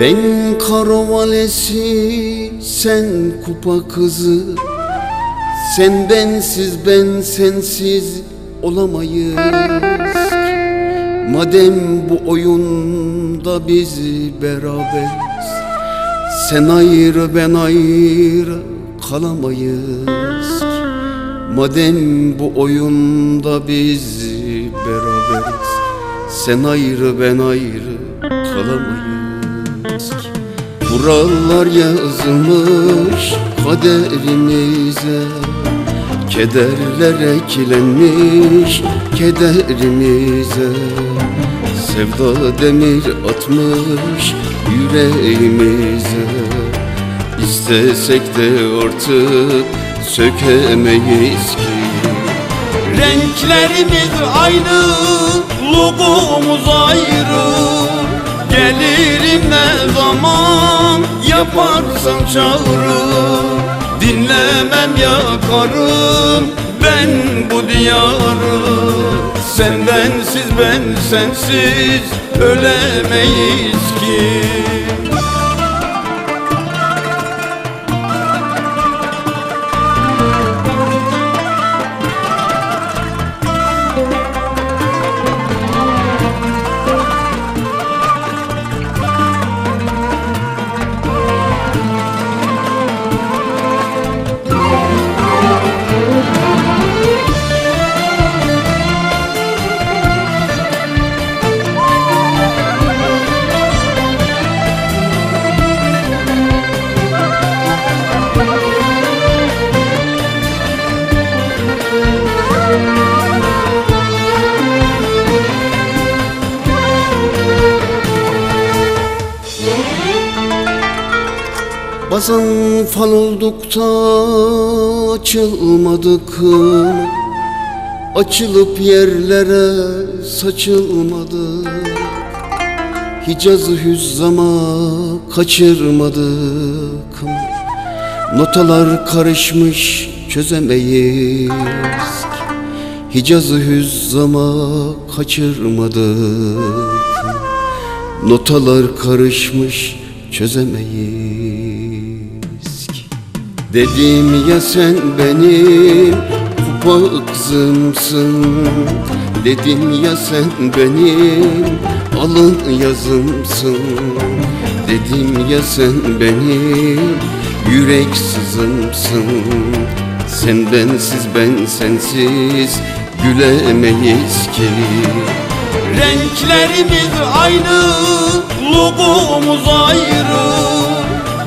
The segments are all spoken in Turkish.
Ben karavalesi, sen kupa kızı. Sen bensiz ben sensiz olamayız. Madem bu oyunda biz beraberiz Sen ayrı ben ayrı kalamayız. Madem bu oyunda biz beraberiz Sen ayrı ben ayrı kalamayız. Ki Kurallar yazılmış kaderimize. Kederler eklenmiş kederimize. Sevda demir atmış yüreğimize. İstesek de artık sökemeyiz ki. Renklerimiz aynı, logomuz ayrı Gelirim ne zaman. Yaparsan çağrı Dinlemem yakarım. Ben bu diyarı Sen bensiz ben sensiz ölemeyiz ki Bazen fal olduk da açılmadık. Açılıp yerlere saçılmadık. Hicazı hüzzama kaçırmadık. Notalar karışmış çözemeyiz. Hicazı hüzzama kaçırmadık. Notalar karışmış çözemeyiz Dedim ya sen benim kupa kızımsın. Dedim ya sen benim alın yazımsın. Dedim ya sen benim yürek sızımsın. Sen bensiz ben sensiz gülemeyiz ki. Renklerimiz aynı, logomuz ayrı.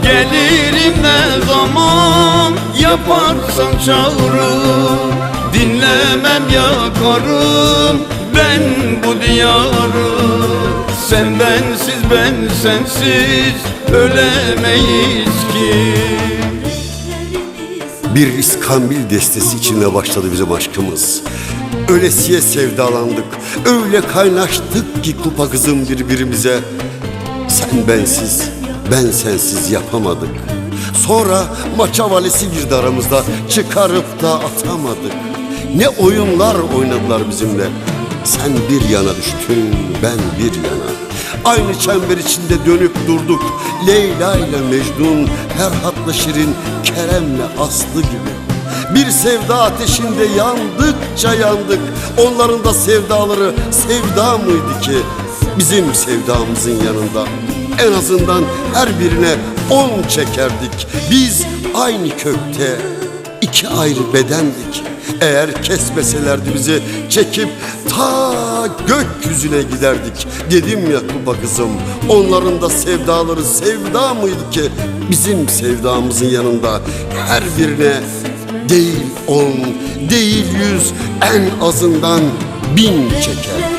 Gelirim ne zaman yaparsan çağrı Dinlemem yakarım ben bu diyarı Sen bensiz ben sensiz ölemeyiz ki Bir İskambil destesi içinde başladı bizim aşkımız. Ölesiye sevdalandık, öyle kaynaştık ki kupa kızım birbirimize. Sen bensiz, ben sensiz yapamadık. Sonra maça valisi girdi aramızda, çıkarıp da atamadık. Ne oyunlar oynadılar bizimle. Sen bir yana düştün, ben bir yana. Aynı çember içinde dönüp durduk. Leyla ile Mecnun, Ferhat'la Şirin, Kerem'le Aslı gibi. Bir sevda ateşinde yandıkça yandık. Onların da sevdaları sevda mıydı ki? Bizim sevdamızın yanında. En azından her birine on çekerdik. Biz aynı kökte iki ayrı bedendik. Eğer kesmeselerdi bizi çekip ta gökyüzüne giderdik. Dedim ya kuba kızım onların da sevdaları sevda mıydı ki? Bizim sevdamızın yanında her birine değil on, değil yüz en azından bin çeker.